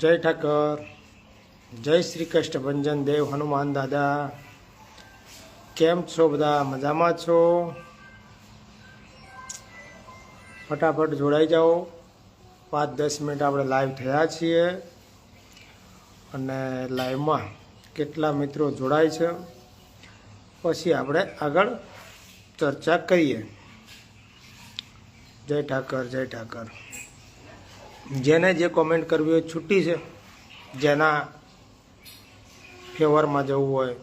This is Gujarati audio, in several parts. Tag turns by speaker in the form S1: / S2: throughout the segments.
S1: જય ઠાકર, જય શ્રી કૃષ્ણ ભંજન દેવ હનુમાન દાદા. કેમ છો બધા? મજામાં છો? ફટાફટ જોડાઈ જાઓ. પાંચ દસ મિનિટ આપણે લાઈવ થયા છીએ અને લાઈવમાં કેટલા મિત્રો જોડાય છે. પછી આપણે આગળ ચર્ચા કરીએ. જય ઠાકર જય ઠાકર. જેને જે કોમેન્ટ કરવી હોય છૂટી છે, જેના ફેવરમાં જવું હોય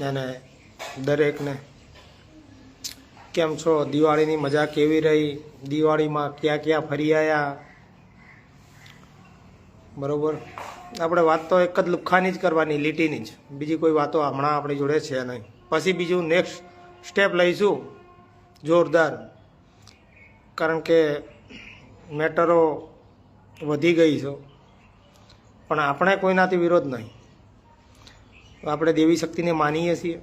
S1: એને દરેકને કેમ છો, દિવાળીની મજા કેવી રહી, દિવાળીમાં ક્યાં ક્યાં ફરી આવ્યા બરાબર? આપણે વાત તો એક જ લુખ્ખાની જ કરવાની, લીટીની જ. બીજી કોઈ વાતો હમણાં આપણી જોડે છે નહીં. પછી બીજું નેક્સ્ટ સ્ટેપ લઈશું, જોરદાર. કારણ કે મેટરો વધી ગઈ છે. પણ આપણે કોઈનાથી વિરોધ નહીં. આપણે દેવી શક્તિને માનીએ છીએ.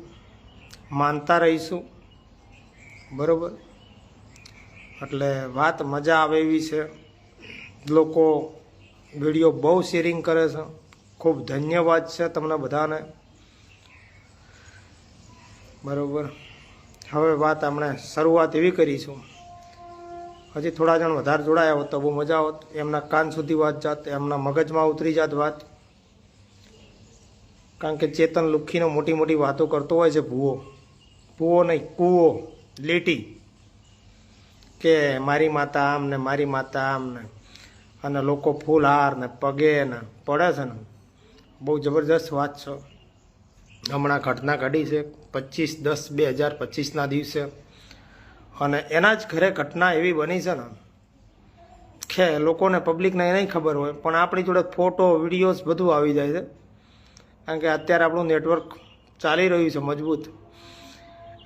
S1: માનતા રહીશું. બરાબર? એટલે વાત મજા આવે એવી છે. લોકો વીડિયો બહુ શેરિંગ કરે છે. ખૂબ ધન્યવાદ છે તમને બધાને. બરાબર? હવે વાત આપણે શરૂઆત એવી કરીશું. હજી થોડા જણ વધારે જોડાયા હોત તો બહુ મજા આવત. એમના કાન સુધી વાત જાત, એમના મગજમાં ઉતરી જાત વાત. કારણ કે ચેતન લુખીનો મોટી મોટી વાતો કરતો હોય છે ભૂવો. ભૂવો નહીં, કૂવો, લીટી. કે મારી માતા આમ ને મારી માતા આમ ને અને લોકો ફૂલ હાર ને પગે ને પડે છે ને. બહુ જબરદસ્ત વાત છે. હમણાં ઘટના ઘડી છે પચીસ દસ બે હજાર પચીસના દિવસે. અને એના જ ઘરે ઘટના એવી બની છે ને, કે લોકોને પબ્લિકને નહીં ખબર હોય, પણ આપણી જોડે ફોટો વિડીયોઝ બધું આવી જાય છે. કારણ કે અત્યારે આપણું નેટવર્ક ચાલી રહ્યું છે મજબૂત.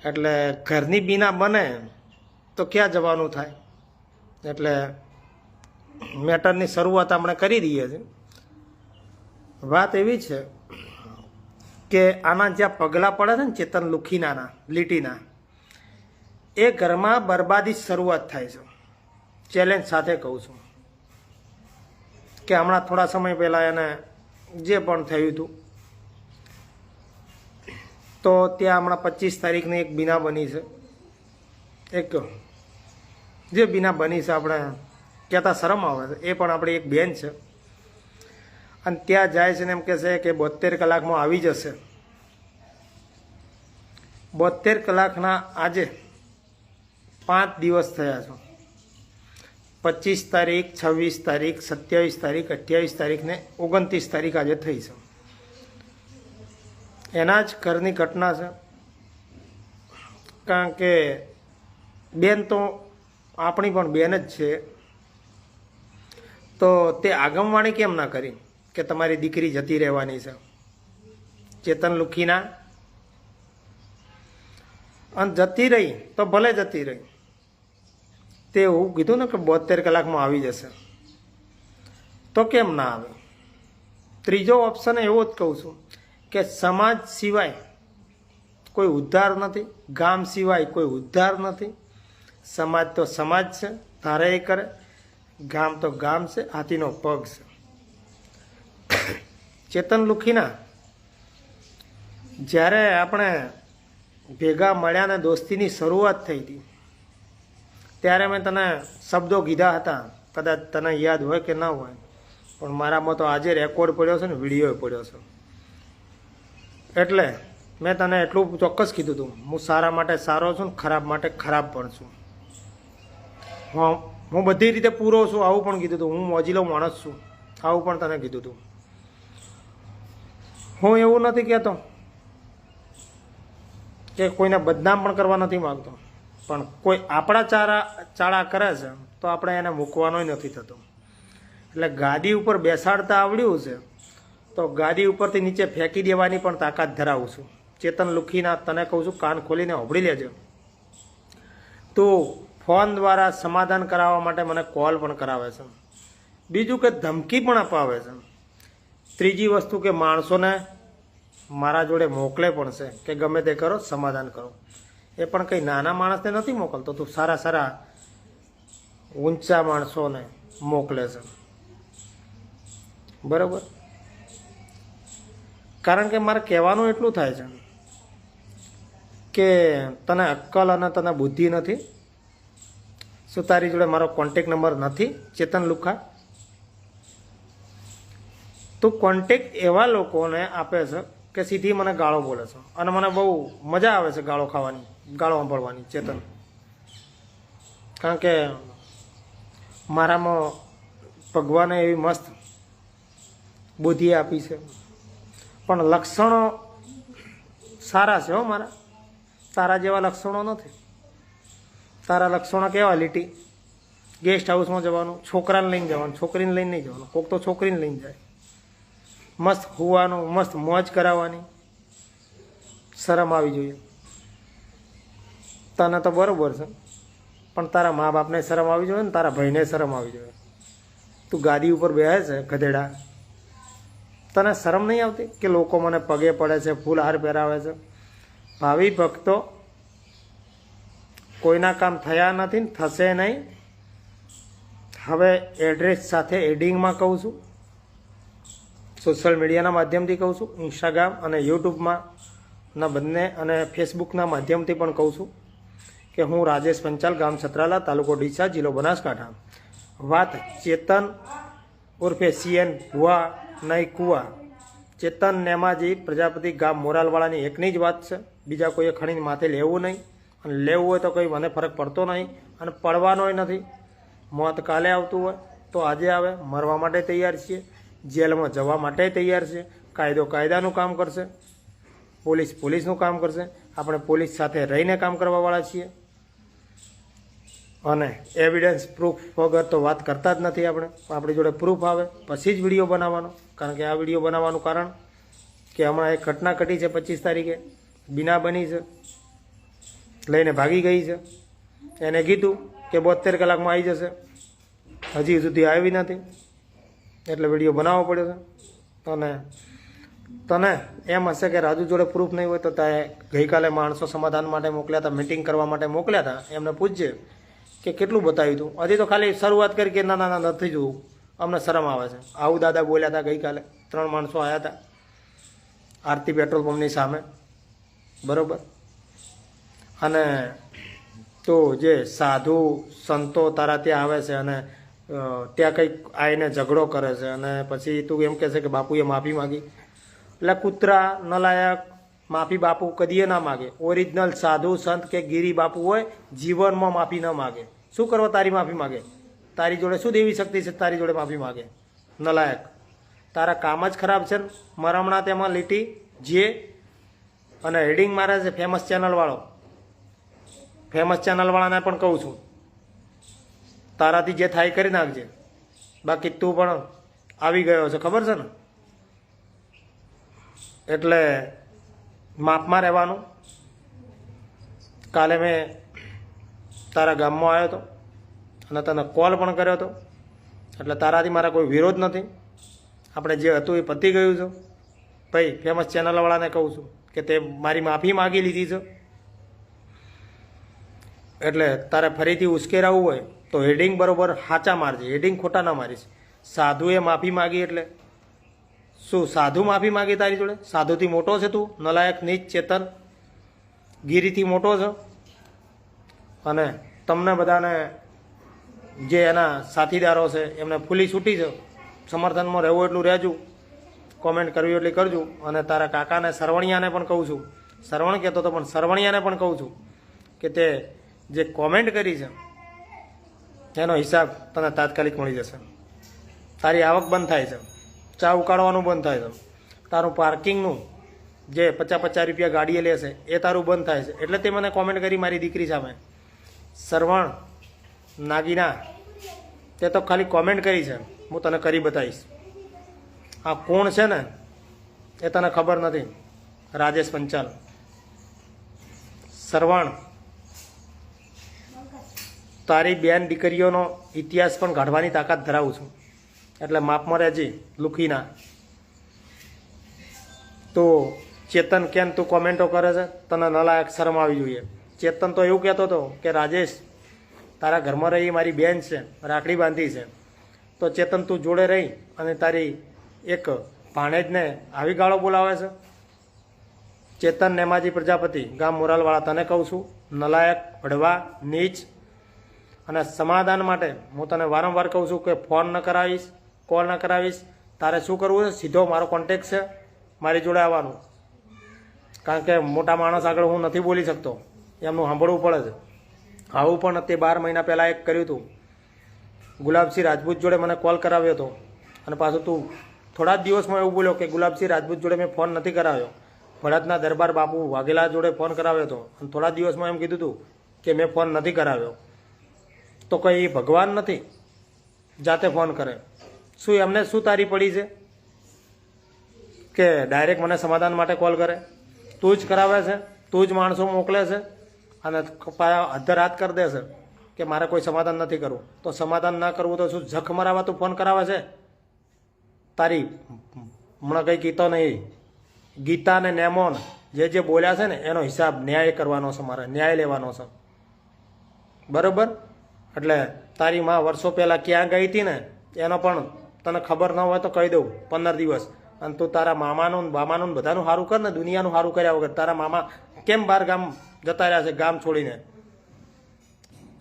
S1: એટલે ઘરની બીના બને તો ક્યાં જવાનું થાય? એટલે મેટરની શરૂઆત આપણે કરી દઈએ છીએ. વાત એવી છે કે આના જ્યાં પગલાં પડે છે ને ચેતન લુખીનાના, લીટીના એ ઘરમાં બરબાદી શરૂઆત થાય છે. ચેલેન્જ સાથે કહું છું. કે હમણાં થોડા સમય પહેલાં એને જે પણ થયું હતું, તો ત્યાં હમણાં પચીસ તારીખની એક બીના બની છે. એક જે બીના બની છે આપણે કહેતા શરમ આવે છે. એ પણ આપણી એક બેન છે. અને ત્યાં જાય છે ને એમ કહે છે કે બોતેર કલાકમાં આવી જશે. બોતેર કલાકના આજે પાંચ દિવસ થયા છો. પચીસ તારીખ, છવ્વીસ તારીખ, સત્યાવીસ તારીખ, અઠ્યાવીસ તારીખ ને ઓગણત્રીસ તારીખ આજે થઈ છે. એના જ ઘરની ઘટના છે. કારણ કે બેન તો આપણી પણ બેન જ છે. તો તે આગમવાણી કેમ ના કરી કે તમારી દીકરી જતી રહેવાની છે? ચેતન લુખીના? અને જતી રહી તો ભલે જતી રહી. તે એવું કીધું ને કે બોતેર કલાકમાં આવી જશે. તો કેમ ના આવે? ત્રીજો ઓપ્શન એવો જ કહું છું કે સમાજ સિવાય કોઈ ઉદ્ધાર નથી, ગામ સિવાય કોઈ ઉદ્ધાર નથી. સમાજ તો સમાજ છે, ધારે એ કરે. ગામ તો ગામ છે, હાથીનો પગ છે. ચેતન લુખીના, જ્યારે આપણે ભેગા મળ્યા ને દોસ્તીની શરૂઆત થઈ હતી ત્યારે મેં તને શબ્દો કીધા હતા. કદાચ તને યાદ હોય કે ના હોય. પણ મારામાં તો આજે રેકોર્ડ પડ્યો છે ને વીડિયો પડ્યો છે. એટલે મેં તને એટલું ચોક્કસ કીધું હતું. હું સારા માટે સારો છું ને ખરાબ માટે ખરાબ પણ છું. હું હું બધી રીતે પૂરો છું, આવું પણ કીધું હતું. હું મોજીલો માણસ છું. આવું પણ તને કીધું હતું. હું એવું નથી કહેતો કે કોઈને બદનામ પણ કરવા નથી માગતો. પણ કોઈ આપણા ચારા ચાળા કરે છે, તો આપણે એને મૂકવાનો નથી થતો. એટલે ગાદી ઉપર બેસાડતા આવડ્યું છે, તો ગાદી ઉપરથી નીચે ફેંકી દેવાની પણ તાકાત ધરાવું છું. ચેતન લુખીના તને કહું છું, કાન ખોલીને હોબળી લેજો. તો ફોન દ્વારા સમાધાન કરાવવા માટે મને કોલ પણ કરાવે છે. બીજું કે ધમકી પણ અપાવે છે. ત્રીજી વસ્તુ કે માણસોને મારા જોડે મોકલે પણ છે, કે ગમે તે કરો, સમાધાન કરો. એ પણ કંઈ નાના માણસને નથી મોકલતો, તું સારા સારા ઊંચા માણસોને મોકલે છે. બરાબર? કારણ કે મારે કહેવાનું એટલું થાય છે કે તને અક્કલ અને તને બુદ્ધિ નથી, શું તારી જોડે મારો કોન્ટેક નંબર નથી, ચેતન લુખા? તું કોન્ટેક એવા લોકોને આપે છે કે સીધી મને ગાળો બોલે છે. અને મને બહુ મજા આવે છે ગાળો ખાવાની. ગાળો સાંભળવાની ચેતન. કારણ કે મારામાં ભગવાને એવી મસ્ત બુદ્ધિ આપી છે. પણ લક્ષણો સારા છે હો મારા. તારા જેવા લક્ષણો નથી. તારા લક્ષણો કેવા, લીટી? ગેસ્ટ હાઉસમાં જવાનું, છોકરાને લઈને જવાનું, છોકરીને લઈને નહીં જવાનું. કોક તો છોકરીને લઈને જાય. મસ્ત હોવાનું, મસ્ત મોજ કરાવવાની. શરમ આવી જોઈએ. તને તો બરાબર છે. પણ તારા મા બાપને શરમ આવી જોઈએ ને તારા ભાઈને શરમ આવી જોઈએ. તું ગાદી ઉપર બેસે છે, ગધેડા. તને શરમ નહીં આવતી કે લોકો મને પગે પડે છે, ફૂલ હાર પહેરાવે છે? ભાવિ ભક્તો, કોઈના કામ થયા નથી ને થશે નહીં. હવે એડ્રેસ સાથે એડિંગમાં કહું છું. સોશિયલ મીડિયાના માધ્યમથી કહું છું. ઇન્સ્ટાગ્રામ અને યુટ્યુબમાં ના બંને અને ફેસબુકના માધ્યમથી પણ કહું છું. કે હું રાજેશ પંચાલ, ગામ છત્રાલા, તાલુકો ડીસા, જિલ્લો બનાસકાંઠા. વાત ચેતન ઉર્ફે સીએન ભુવા નહીં કુવા. ચેતન નેમાજી, પ્રજાપતિ ગામ મોરાલવાળાની એકની જ વાત છે. બીજા કોઈએ ખણીને માથે લેવું નહીં અને લેવું હોય તો કંઈ મને ફરક પડતો નહીં અને પડવાનોય નથી. મોત કાલે આવતું હોય તો આજે આવે, મરવા માટે તૈયાર છીએ. જેલમાં જવા માટે તૈયાર છે કાયદો કાયદાનું કામ કરશે. પોલીસ પોલીસનું કામ કરશે. આપણે પોલીસ સાથે રહીને કામ કરવાવાળા છીએ. અને એવિડન્સ પ્રૂફ વગર તો વાત કરતા જ નથી આપણે. આપણી જોડે પ્રૂફ આવે, પછી જ વીડિયો બનાવવાનો. કારણ કે આ વીડિયો બનાવવાનું કારણ કે હમણાં એક ઘટના ઘટી છે પચીસ તારીખે. બીના બની છે. લઈને ભાગી ગઈ છે. એને કીધું કે બોતેર કલાકમાં આવી જશે. હજી સુધી આવી નથી. એટલે વીડિયો બનાવવો પડ્યો છે. અને તને એમ હશે કે રાજુ જોડે પ્રૂફ નહીં હોય તો તારે ગઈકાલે માણસો સમાધાન માટે મોકલ્યા હતા મિટિંગ કરવા માટે મોકલ્યા હતા એમને પૂછજે. કે કેટલું બતાવ્યું હતું હજી તો ખાલી શરૂઆત કરી કે ના ના નથી જોવું. અમને શરમ આવે છે. આવું દાદા બોલ્યા હતા ગઈકાલે. ત્રણ માણસો આવ્યા હતા. આરતી પેટ્રોલ પંપની સામે. બરોબર? અને તો જે સાધુ સંતો તારા ત્યાં આવે છે અને ત્યાં કંઈક આવીને ઝઘડો કરે છે અને પછી તું એમ કહે છે કે બાપુએ માફી માગી. એટલે કૂતરા નલાયક માફી બાપુ કદીએ ના માગે. ઓરિજિનલ સાધુ સંત કે ગીરી બાપુ હોય, જીવનમાં માફી ન માગે. શું કરવા તારી માફી માગે? તારી જોડે શું દેવી શક્તિ છે તારી જોડે માફી માગે? નલાયક. તારા કામ જ ખરાબ છે ને? હમણાં તેમાં લીટી જે અને હેડિંગ મારે છે ફેમસ ચેનલવાળો ફેમસ ચેનલવાળાને પણ કહું છું. તારાથી જે થાય કરી નાખજે. બાકી તું પણ આવી ગયો છે, ખબર છે ને? એટલે માપમાં રહેવાનું. કાલે મેં તારા ગામમાં આવ્યો હતો અને તને કોલ પણ કર્યો હતો. એટલે તારાથી મારા કોઈ વિરોધ નથી. આપણે જે હતું એ પતી ગયું છે. ભાઈ ફેમસ ચેનલવાળાને કહું છું કે તે મારી માફી માગી લીધી છે. એટલે તારે ફરીથી ઉશ્કેરાવવું હોય તો હેડિંગ બરોબર સાચા મારજે. હેડિંગ ખોટા ના મારીશ. સાધુએ માફી માગી એટલે. શું સાધુ માફી માગી તારી જોડે? સાધુથી મોટો છે તું? નલાયક, નીચ, ચેતન. ગીરીથી મોટો છે. અને તમને બધાને જે એના સાથીદારો છે, એમને ફૂલી છૂટી છે, સમર્થનમાં રહેવું એટલું રહેજો. કોમેન્ટ કરવી એટલી કરજો. અને તારા કાકાને સરવણિયાને પણ કહું છું. સરવણ કહેતો તો પણ સરવણિયાને પણ કહું છું કે તે જે કોમેન્ટ કરી છે, એનો હિસાબ તને તાત્કાલિક મળી જશે. તારી આવક બંધ થાય છે. ચા ઉકાળવાનું બંધ થાય છે. તારું પાર્કિંગનું જે પચાસ પચાસ રૂપિયા ગાડીએ લેશે એ તારું બંધ થાય છે. એટલે તે મને કોમેન્ટ કરી મારી દીકરી સામે. સરવણ, નાગીના, તે તો ખાલી કોમેન્ટ કરી છે. હું તને કરી બતાવીશ. આ કોણ છે ને, એ તને ખબર નથી. રાજેશ પંચાલ. સરવણ, તારી બેન દીકરીઓનો ઇતિહાસ પણ કાઢવાની તાકાત ધરાવું છું. એટલે માપમાં રહેજે લુખીના. તો ચેતન કેમ તું કોમેન્ટો કરે છે? તને નલાયક શરમ આવી જોઈએ. ચેતન તો એવું કહેતો હતો કે, રાજેશ, તારા ઘરમાં રહી મારી બેન છે, રાખડી બાંધી છે. તો ચેતન, તું જોડે રહી અને તારી એક ભાણેજને આવી ગાળો બોલાવે છે. ચેતન નેમાજી પ્રજાપતિ ગામ મોરાલવાળા તને કહું છું, નલાયક ભડવા નીચ અને સમાધાન માટે હું તને વારંવાર કહું છું કે, ફોન ન કરાવીશ, કોલ ન કરાવીશ. તારે શું કરવું છે? સીધો મારો કોન્ટેક છે, મારી જોડે આવવાનું. કારણ કે મોટા માણસ આગળ હું નથી બોલી શકતો. એમનું સાંભળવું પડે છે. આવું પણ તે બાર મહિના પહેલાં એક કર્યું હતું ગુલાબસિંહ રાજપૂત જોડે મને કોલ કરાવ્યો હતો. અને પાછું તું થોડા જ દિવસમાં એવું બોલ્યો કે ગુલાબસિંહ રાજપૂત જોડે મેં ફોન નથી કરાવ્યો. ભરતના દરબાર બાપુ વાઘેલા જોડે ફોન કરાવ્યો હતો. અને થોડા દિવસમાં એમ કીધું હતું કે મેં ફોન નથી કરાવ્યો. તો કંઈ ભગવાન નથી? જાતે ફોન કરે. શું એમને શું તારી પડી છે? કે ડાયરેક્ટ મને સમાધાન માટે કોલ કરે? તું જ કરાવે છે? તું જ માણસો મોકલે છે? અને અધર હાથ કરી દેશે કે મારે કોઈ સમાધાન નથી કરવું. તો સમાધાન ના કરવું તો શું જખ મરાવા તું ફોન કરાવે છે? તારી હમણાં કંઈ ગીતો નહીં. ગીતા ને નેમોન જે જે બોલ્યા છે ને, એનો હિસાબ ન્યાય કરવાનો છે મારે, ન્યાય લેવાનો છે. બરોબર? એટલે તારી માં વર્ષો પહેલાં ક્યાં ગઈ હતી ને, એનો પણ તને ખબર ન હોય તો કહી દઉં, પંદર દિવસ. અને તું તારા મામાનું બામાનું બધાનું સારું કર ને, દુનિયાનું સારું કર્યા વગર. તારા મામા કેમ બહાર ગામ જતા રહ્યા છે ગામ છોડીને.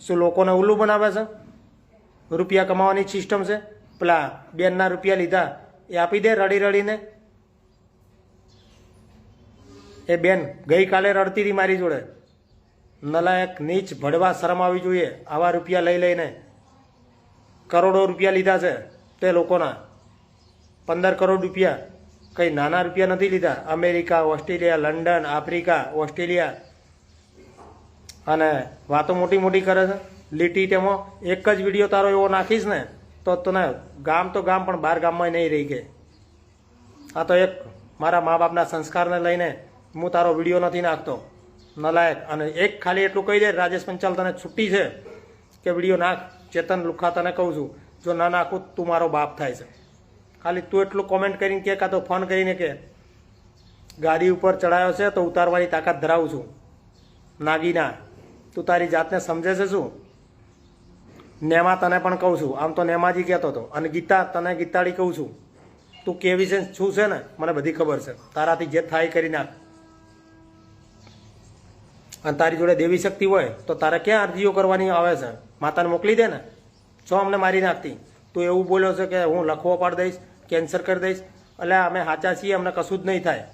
S1: શું લોકોને ઉલ્લું બનાવે છે? રૂપિયા કમાવાની સિસ્ટમ છે? પેલા બેનના રૂપિયા લીધા, એ આપી દે રડી રડીને. એ બેન ગઈકાલે રડતી હતી મારી જોડે. નલાયક નીચ ભડવા શરમ આવી જોઈએ, આવા રૂપિયા લઈ લઈને. કરોડો રૂપિયા લીધા છે તે લોકોના. પંદર કરોડ રૂપિયા. કંઈ નાના રૂપિયા નથી લીધા. America, Australia, London, Africa, Australia. અને વાતો મોટી મોટી કરે છે. લીટી તેમાં એક જ વીડિયો તારો એવો નાખીશ ને, તો તને ગામ તો ગામ, પણ બાર ગામમાં નહીં રહી ગઈ. આ તો એક મારા મા બાપના સંસ્કારને લઈને હું તારો વીડિયો નથી નાખતો. નલાયક. અને એક ખાલી એટલું કહી દે, રાજેશ પંચાલ, તને છૂટી છે, કે વીડિયો નાખ. ચેતન લુખા તને કહું છું, જો ના નાખું, તું મારો બાપ થાય છે. ખાલી તું એટલું કોમેન્ટ કરીને કે, કાં તો ફોન કરીને કે, ગાડી ઉપર ચડાયો છે, તો ઉતારવાની તાકાત ધરાવું છું. નાગીના. તું તારી જાતને સમજે છે શું? નેમા તને પણ કહું છું. આમ તો નેમાજી કહેતો હતો. અને ગીતા તને ગીતાડી કહું છું. તું કેવી છે શું છે ને? મને બધી ખબર છે. તારાથી જે થાય કરી નાખ. અને તારી જોડે દેવી શક્તિ હોય તો તારે ક્યાં અરજીઓ કરવાની આવે છે? માતાને મોકલી દે ને. છો અમને મારી નાખતી. તું એવું બોલ્યો છે કે હું લખવો પાડી દઈશ, કેન્સર કરી દઈશ. એટલે અમે સાચા છીએ, અમને કશું જ નહીં થાય.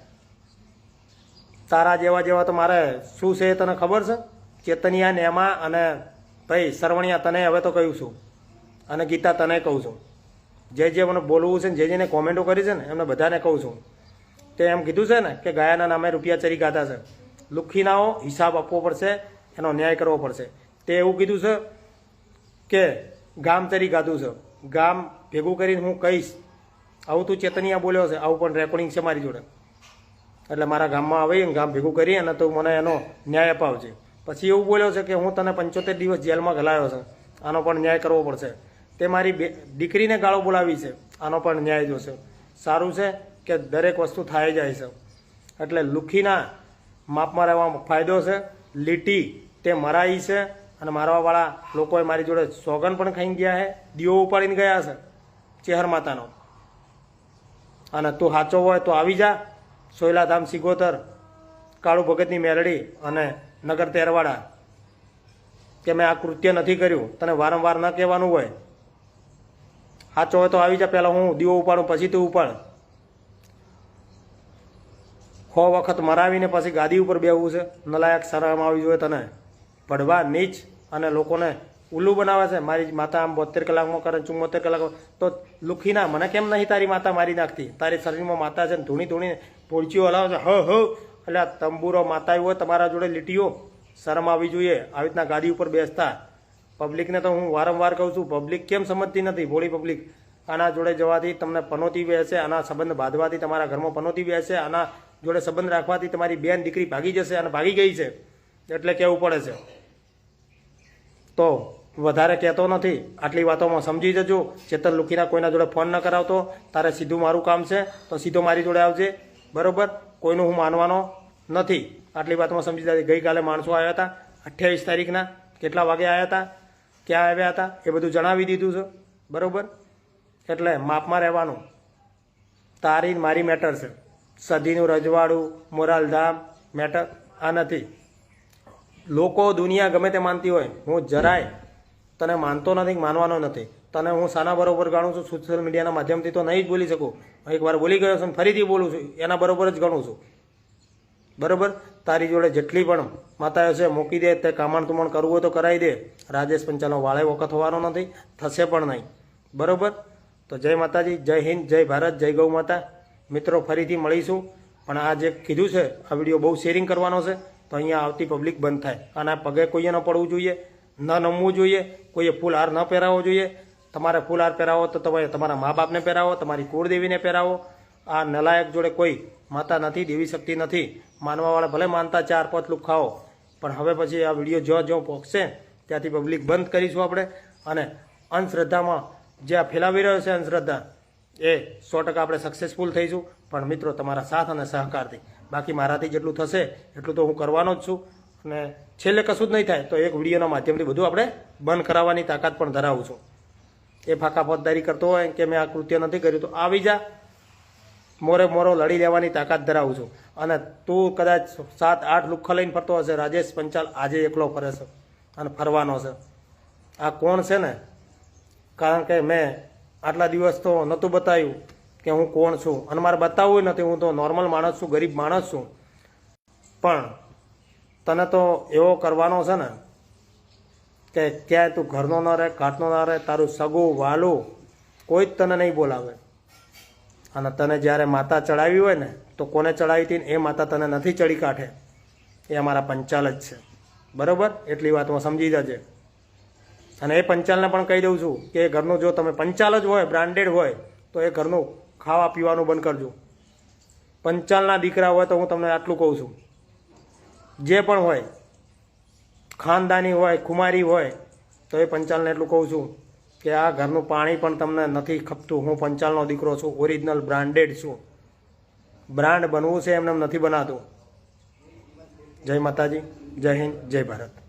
S1: તારા જેવા જેવા તો મારે શું છે તને ખબર છે? ચેતનિયા નેમા અને ભાઈ સરવણિયા તને હવે તો કહ્યું છું. અને ગીતા તને કહું છું. જે જે મને બોલવું છે ને, જે જેને કોમેન્ટો કરી છે ને, એમને બધાને કહું છું. તે એમ કીધું છે ને કે ગાયાના નામે રૂપિયા ચરી ગાધા છે. લુખીનાઓ હિસાબ આપવો પડશે, એનો ન્યાય કરવો પડશે. તે એવું કીધું છે કે ગામ ચરી ગાધું છે. ગામ ભેગું કરીને હું કહીશ, આવું તું ચેતનિયા બોલ્યો છે, આવું પણ રેકોર્ડિંગ છે મારી જોડે. એટલે મારા ગામમાં આવી ગામ ભેગું કરી અને તું મને એનો ન્યાય અપાવજે. પછી એવું બોલ્યો છે કે હું તને પંચોતેર દિવસ જેલમાં ઘલાયો છે. આનો પણ ન્યાય કરવો પડશે. તે મારી દીકરીને ગાળો બોલાવી છે. આનો પણ ન્યાય જોશે. સારું છે કે દરેક વસ્તુ થાય જાય છે. એટલે લુખીના માપમાં રહેવામાં ફાયદો છે. લીટી તે મરાઈ છે અને મારવાવાળા લોકોએ મારી જોડે સોગન પણ ખાઈ ગયા છે. દીવો ઉપાડીને ગયા છે. ચેહર માતાનો. અને તું સાચો હોય તો આવી જા. સોયલાધામ સિગોતર, કાળુ ભગતની મેલડી અને નગર તેરવાડા, કે મેં આ કૃત્ય નથી કર્યું, તને વારંવાર ન કહેવાનું હોય. સાચો હોય તો આવી જા, પહેલાં હું દીવો ઉપાડું, પછી તું ઉપાડ. હો વખત મરાવીને પછી ગાદી ઉપર બેહવું છે, નલાયક શરમ આવી જોઈએ તને. પડવા નીચ અને લોકોને ઉલ્લુ બનાવે છે, મારી માતા આમ બોતેર કલાકમાં કરે ચુમ્મોતેર કલાક તો લુખી ના, મને કેમ નહીં તારી માતા મારી નાખતી? તારી શરીરમાં માતા છે ધૂણી ધૂણી પોળચીઓ હલાવે છે હ હ એટલે આ તંબુરો માતા હોય, તમારા જોડે લીટીઓ, શરમ આવી જોઈએ. આવી રીતના ગાડી ઉપર બેસતા. પબ્લિકને તો હું વારંવાર કહું છું, પબ્લિક કેમ સમજતી નથી? ભોળી પબ્લિક. આના જોડે જવાથી તમને પનોતી બેસે, આના સંબંધ બાંધવાથી તમારા ઘરમાં પનોતી બેસે, આના જોડે સંબંધ રાખવાથી તમારી બેન દીકરી ભાગી જશે અને ભાગી ગઈ છે. એટલે કહેવું પડે છે? તો વધારે કહેતો નથી. આટલી વાતોમાં સમજી જજો. ચેતન લુકીના કોઈના જોડે ફોન ન કરાવતો. તારે સીધું મારું કામ છે, તો સીધો મારી જોડે આવજે. બરોબર? કોઈનું હું માનવાનો નથી. આટલી વાતમાં સમજી જાય ગઈકાલે માણસો આવ્યા હતા, અઠ્યાવીસ તારીખના કેટલા વાગે આવ્યા હતા, ક્યાં આવ્યા હતા, એ બધું જણાવી દીધું છે. બરાબર? એટલે માપમાં રહેવાનું. તારી મારી મેટર છે. સદીનું રજવાડું મોરાલધામ મેટર, આ નથી. લોકો દુનિયા ગમે તે માનતી હોય, હું જરાય તને માનતો નથી માનવાનો નથી. તને હું સાના બરોબર ગણું છું સોશિયલ મીડિયાના માધ્યમથી તો નહીં જ બોલી શકું. એકવાર બોલી ગયો છું ફરીથી બોલું છું, એના બરોબર જ ગણું છું. બરોબર? તારી જોડે જેટલી પણ માતાઓ છે, મૂકી દે, તે કામણ તુમણ કરવું હોય તો કરાવી દે. રાજેશ પંચાલનો વાળે વખત હોવાનો નથી, થશે પણ નહીં. બરોબર? તો જય માતાજી, જય હિન્દ, જય ભારત, જય ગૌ માતા. મિત્રો, ફરીથી મળીશું. પણ આ જે કીધું છે, આ વીડિયો બહુ શેરિંગ કરવાનો છે, તો અહીંયા આવતી પબ્લિક બંધ થાય. અને આ પગે કોઈએ ન પડવું જોઈએ, ન નમવું જોઈએ, કોઈએ ફૂલ હાર ન પહેરાવવો જોઈએ. તમારે ફૂલહાર પહેરાવો, તો તમે તમારા મા બાપને પહેરાવો, તમારી કુળદેવીને પહેરાવો. આ નલાયક જોડે કોઈ માતા નથી, દેવી શક્તિ નથી. માનવાવાળા ભલે માનતા ચાર પાંચ લુક ખાઓ, પણ હવે પછી આ વીડિયો જો જો પહોંચશે ત્યાંથી પબ્લિક બંધ કરીશું આપણે. અને અંધશ્રદ્ધામાં જે આ ફેલાવી રહ્યો છે અંધશ્રદ્ધા, એ સો ટકા આપણે સક્સેસફુલ થઈશું. પણ મિત્રો, તમારા સાથ અને સહકારથી. બાકી મારાથી જેટલું થશે, એટલું તો હું કરવાનો જ છું. અને છેલ્લે કશું જ નહીં થાય, તો એક વિડીયોના માધ્યમથી બધું આપણે બંધ કરાવવાની તાકાત પણ ધરાવું છું. એ ફાંકા ફોજદારી કરતો હોય કે મેં આ કૃત્ય નથી કર્યું, તો આવી જા. મોરે મોરો લડી લેવાની તાકાત ધરાવું છું. અને તું કદાચ સાત, આઠ લુખ્ખા લઈને ફરતો હશે, રાજેશ પંચાલ આજે એકલો ફરે છે અને ફરવાનો છે. આ કોણ છે ને? કારણ કે મેં આટલા દિવસ તો નહોતું બતાવ્યું કે હું કોણ છું. અને મારે બતાવવું નથી, હું તો નોર્મલ માણસ છું, ગરીબ માણસ છું. પણ તને તો એવો કરવાનો છે ને કે ક્યાંય તું ઘરનો ના રહે ઘાટનો ના રહે, તારું સગું, વાલું, કોઈ જ તને નહીં બોલાવે. અને તને જ્યારે માતા ચડાવી હોય ને, તો કોને ચડાવી હતી એ માતા તને નથી ચડી કાઢે. એ અમારા પંચાલ જ છે. બરાબર? એટલી વાત હું સમજી જજે. અને એ પંચાલને પણ કહી દઉં છું કે એ ઘરનું જો તમે પંચાલ જ હોય, બ્રાન્ડેડ હોય, તો એ ઘરનું ખાવા પીવાનું બંધ કરજો. પંચાલના દીકરા હોય તો હું તમને આટલું કહું છું. જે પણ હોય ખાનદાની હોય, કુમારી હોય, તો એ પંચાલને એટલું કહું છું કે આ ઘરનું પાણી પણ તમને નથી ખપતું. હું પંચાલનો દીકરો છું, ઓરિજિનલ, બ્રાન્ડેડ છું. બ્રાન્ડ બનવું છે એમને એમ નથી બનાતું. જય માતાજી, જય હિન્દ, જય ભારત.